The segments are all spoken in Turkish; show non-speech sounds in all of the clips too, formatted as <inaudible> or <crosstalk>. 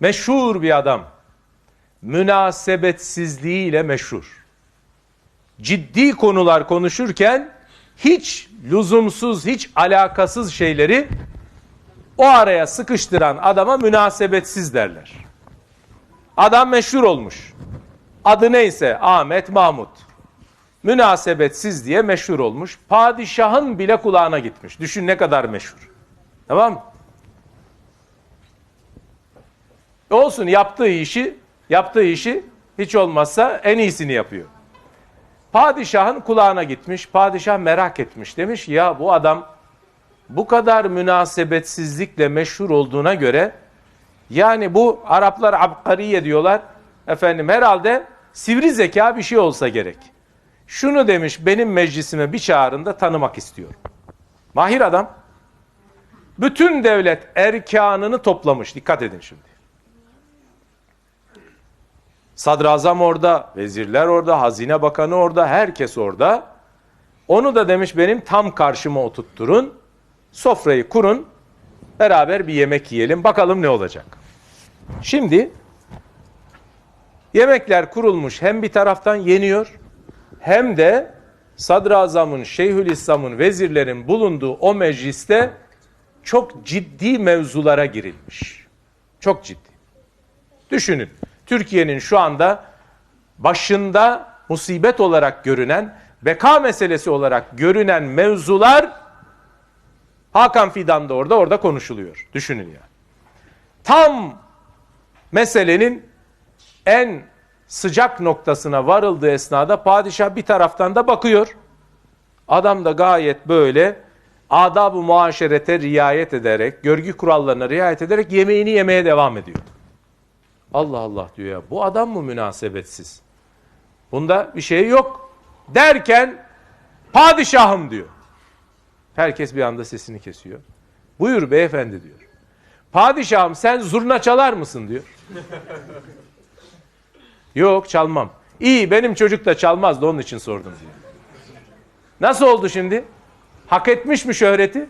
Meşhur bir adam. Münasebetsizliğiyle meşhur. Ciddi konular konuşurken hiç lüzumsuz, hiç alakasız şeyleri o araya sıkıştıran adama münasebetsiz derler. Adam meşhur olmuş. Adı neyse Ahmet Mahmut. Münasebetsiz diye meşhur olmuş. Padişahın bile kulağına gitmiş. Düşün ne kadar meşhur. Tamam mı? Olsun yaptığı işi, yaptığı işi hiç olmazsa en iyisini yapıyor. Padişahın kulağına gitmiş. Padişah merak etmiş. Demiş ya bu adam bu kadar münasebetsizlikle meşhur olduğuna göre yani bu Araplar abkariye diyorlar. Efendim herhalde sivri zeka bir şey olsa gerek. Şunu demiş benim meclisime bir çağrında tanımak istiyorum. Mahir adam bütün devlet erkanını toplamış. Dikkat edin şimdi. Sadrazam orada, vezirler orada, hazine bakanı orada, herkes orada. Onu da demiş benim tam karşıma oturtturun. Sofrayı kurun. Beraber bir yemek yiyelim. Bakalım ne olacak. Şimdi yemekler kurulmuş. Hem bir taraftan yeniyor hem de sadrazamın, şeyhülislamın, vezirlerin bulunduğu o mecliste çok ciddi mevzulara girilmiş. Çok ciddi. Düşünün. Türkiye'nin şu anda başında musibet olarak görünen, beka meselesi olarak görünen mevzular Hakan Fidan da orada, orada konuşuluyor. Düşünün ya. Tam meselenin en sıcak noktasına varıldığı esnada padişah bir taraftan da bakıyor. Adam da gayet böyle adab-ı muaşerete riayet ederek, görgü kurallarına riayet ederek yemeğini yemeye devam ediyor. Allah Allah diyor ya bu adam mı münasebetsiz? Bunda bir şey yok. Derken padişahım diyor. Herkes bir anda sesini kesiyor. Buyur beyefendi diyor. Padişahım sen zurna çalar mısın diyor. <laughs> Yok çalmam. İyi benim çocuk da çalmaz da onun için sordum. Nasıl oldu şimdi? Hak etmiş mi şöhreti?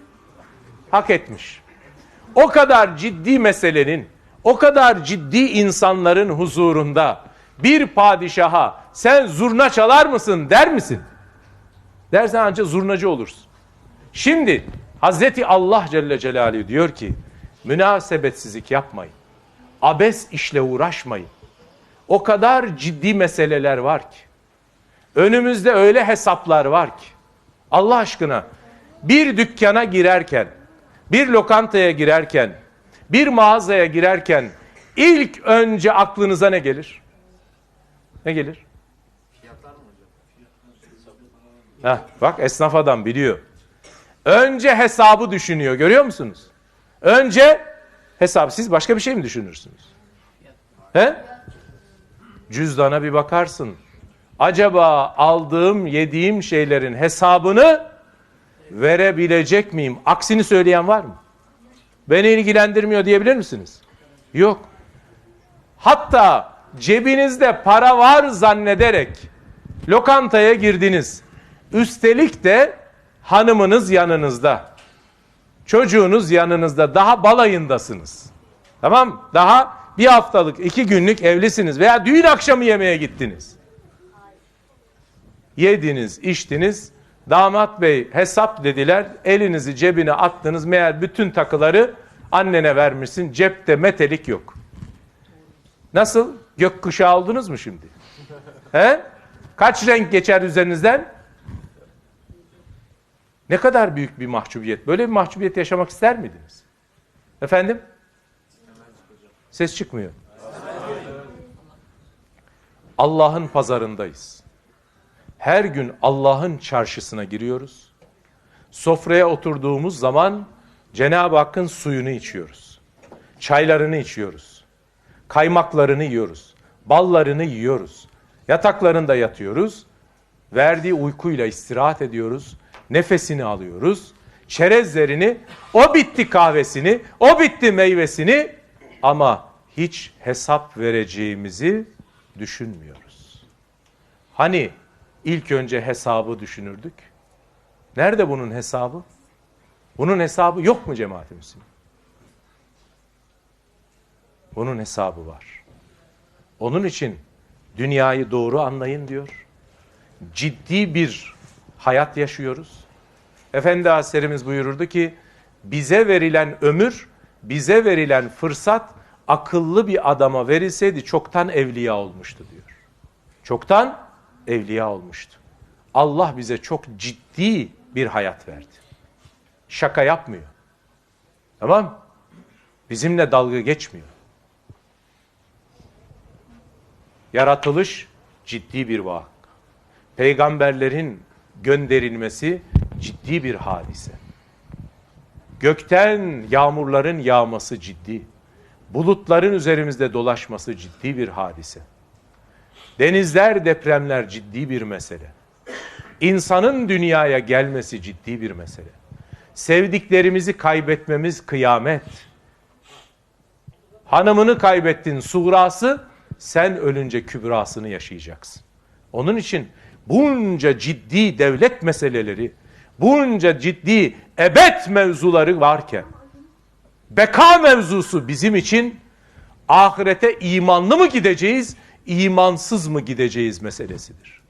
Hak etmiş. O kadar ciddi meselenin, o kadar ciddi insanların huzurunda bir padişaha sen zurna çalar mısın der misin? Dersen ancak zurnacı olursun. Şimdi Hazreti Allah Celle Celaluhu diyor ki münasebetsizlik yapmayın. Abes işle uğraşmayın. O kadar ciddi meseleler var ki. Önümüzde öyle hesaplar var ki. Allah aşkına bir dükkana girerken, bir lokantaya girerken, bir mağazaya girerken ilk önce aklınıza ne gelir? Ne gelir? Heh, bak esnaf adam biliyor. Önce hesabı düşünüyor görüyor musunuz? Önce hesap siz başka bir şey mi düşünürsünüz? He? Cüzdana bir bakarsın. Acaba aldığım, yediğim şeylerin hesabını verebilecek miyim? Aksini söyleyen var mı? Beni ilgilendirmiyor diyebilir misiniz? Yok. Hatta cebinizde para var zannederek lokantaya girdiniz. Üstelik de hanımınız yanınızda. Çocuğunuz yanınızda. Daha balayındasınız. Tamam Daha bir haftalık, iki günlük evlisiniz veya düğün akşamı yemeğe gittiniz. Yediniz, içtiniz. Damat bey hesap dediler. Elinizi cebine attınız. Meğer bütün takıları annene vermişsin. Cepte metelik yok. Nasıl? Gökkuşağı oldunuz mu şimdi? He? Kaç renk geçer üzerinizden? Ne kadar büyük bir mahcubiyet. Böyle bir mahcubiyet yaşamak ister miydiniz? Efendim? Ses çıkmıyor. Allah'ın pazarındayız. Her gün Allah'ın çarşısına giriyoruz. Sofraya oturduğumuz zaman Cenab-ı Hakk'ın suyunu içiyoruz. Çaylarını içiyoruz. Kaymaklarını yiyoruz. Ballarını yiyoruz. Yataklarında yatıyoruz. Verdiği uykuyla istirahat ediyoruz. Nefesini alıyoruz. Çerezlerini, o bitti kahvesini, o bitti meyvesini ama hiç hesap vereceğimizi düşünmüyoruz. Hani ilk önce hesabı düşünürdük? Nerede bunun hesabı? Bunun hesabı yok mu cemaat-i Müslüman? Bunun hesabı var. Onun için dünyayı doğru anlayın diyor. Ciddi bir hayat yaşıyoruz. Efendi Hazretlerimiz buyururdu ki bize verilen ömür, bize verilen fırsat akıllı bir adama verilseydi çoktan evliya olmuştu diyor. Çoktan evliya olmuştu. Allah bize çok ciddi bir hayat verdi. Şaka yapmıyor. Tamam? Bizimle dalga geçmiyor. Yaratılış ciddi bir vak. Peygamberlerin gönderilmesi ciddi bir hadise. Gökten yağmurların yağması ciddi. Bulutların üzerimizde dolaşması ciddi bir hadise. Denizler, depremler ciddi bir mesele. İnsanın dünyaya gelmesi ciddi bir mesele. Sevdiklerimizi kaybetmemiz kıyamet. Hanımını kaybettin suğrası, sen ölünce kübrasını yaşayacaksın. Onun için bunca ciddi devlet meseleleri, bunca ciddi ebed mevzuları varken, beka mevzusu bizim için ahirete imanlı mı gideceğiz, imansız mı gideceğiz meselesidir.